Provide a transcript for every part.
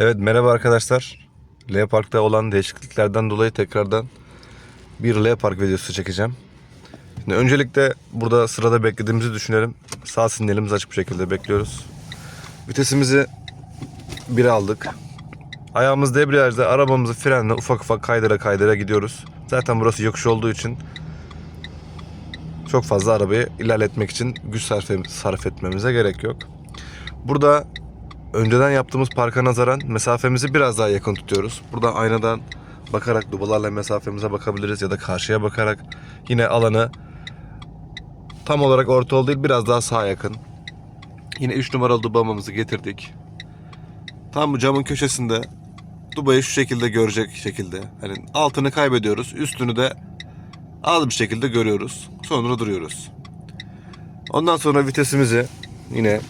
Evet merhaba arkadaşlar. L Park'ta olan değişikliklerden dolayı tekrardan bir L Park videosu çekeceğim. Şimdi öncelikle burada sırada beklediğimizi düşünelim. Sağ sinyalimiz açık bir şekilde bekliyoruz. Vitesimizi 1'e aldık. Ayağımız debriyajda arabamızı frenle ufak ufak kaydıra kaydıra gidiyoruz. Zaten burası yokuş olduğu için çok fazla arabayı ilerletmek için güç sarf, sarf etmemize gerek yok. Burada önceden yaptığımız parka nazaran mesafemizi biraz daha yakın tutuyoruz. Burada aynadan bakarak dubalarla mesafemize bakabiliriz ya da karşıya bakarak yine alanı tam olarak orta değil biraz daha sağa yakın. Yine 3 numaralı dubamamızı getirdik. Tam bu camın köşesinde dubayı şu şekilde görecek şekilde. Hani altını kaybediyoruz, üstünü de az bir şekilde görüyoruz. Sonra duruyoruz. Ondan sonra vitesimizi yine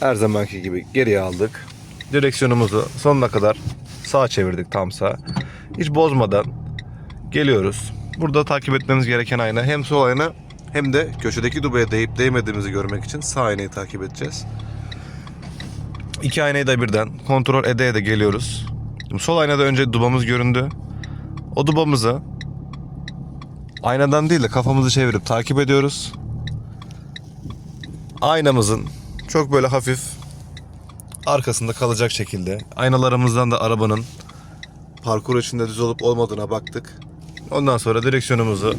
her zamanki gibi geriye aldık. Direksiyonumuzu sonuna kadar sağa çevirdik tam sağ. Hiç bozmadan geliyoruz. Burada takip etmemiz gereken ayna hem sol ayna hem de köşedeki dubaya değip değmediğimizi görmek için sağ aynayı takip edeceğiz. İki aynayı da birden kontrol ede ede geliyoruz. Şimdi sol aynada önce dubamız göründü. O dubamızı aynadan değil de kafamızı çevirip takip ediyoruz. Aynamızın çok böyle hafif arkasında kalacak şekilde aynalarımızdan da arabanın parkur içinde düz olup olmadığına baktık. Ondan sonra direksiyonumuzu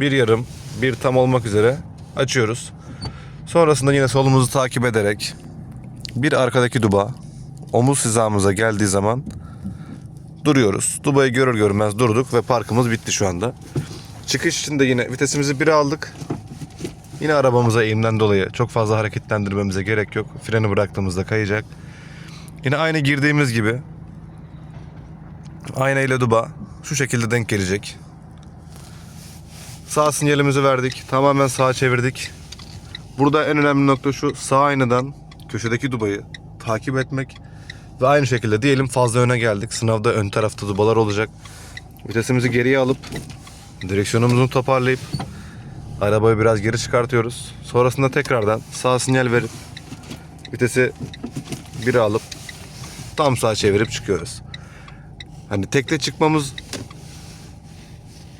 bir yarım bir tam olmak üzere açıyoruz. Sonrasında yine solumuzu takip ederek bir arkadaki duba omuz hizamıza geldiği zaman duruyoruz. Dubayı görür görmez durduk ve parkımız bitti şu anda. Çıkış için de yine vitesimizi 1'e aldık. Yine arabamıza eğimden dolayı çok fazla hareketlendirmemize gerek yok. Freni bıraktığımızda kayacak. Yine aynı girdiğimiz gibi ayna ile duba şu şekilde denk gelecek. Sağ sinyalimizi verdik. Tamamen sağa çevirdik. Burada en önemli nokta şu sağ aynadan köşedeki dubayı takip etmek ve aynı şekilde diyelim fazla öne geldik. Sınavda ön tarafta dubalar olacak. Vitesimizi geriye alıp direksiyonumuzu toparlayıp Arabayı biraz geri çıkartıyoruz. Sonrasında tekrardan sağ sinyal verip vitesi 1'e alıp tam sağa çevirip çıkıyoruz. Hani tekte çıkmamız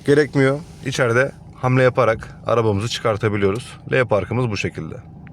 gerekmiyor. İçeride hamle yaparak arabamızı çıkartabiliyoruz. L parkımız bu şekilde.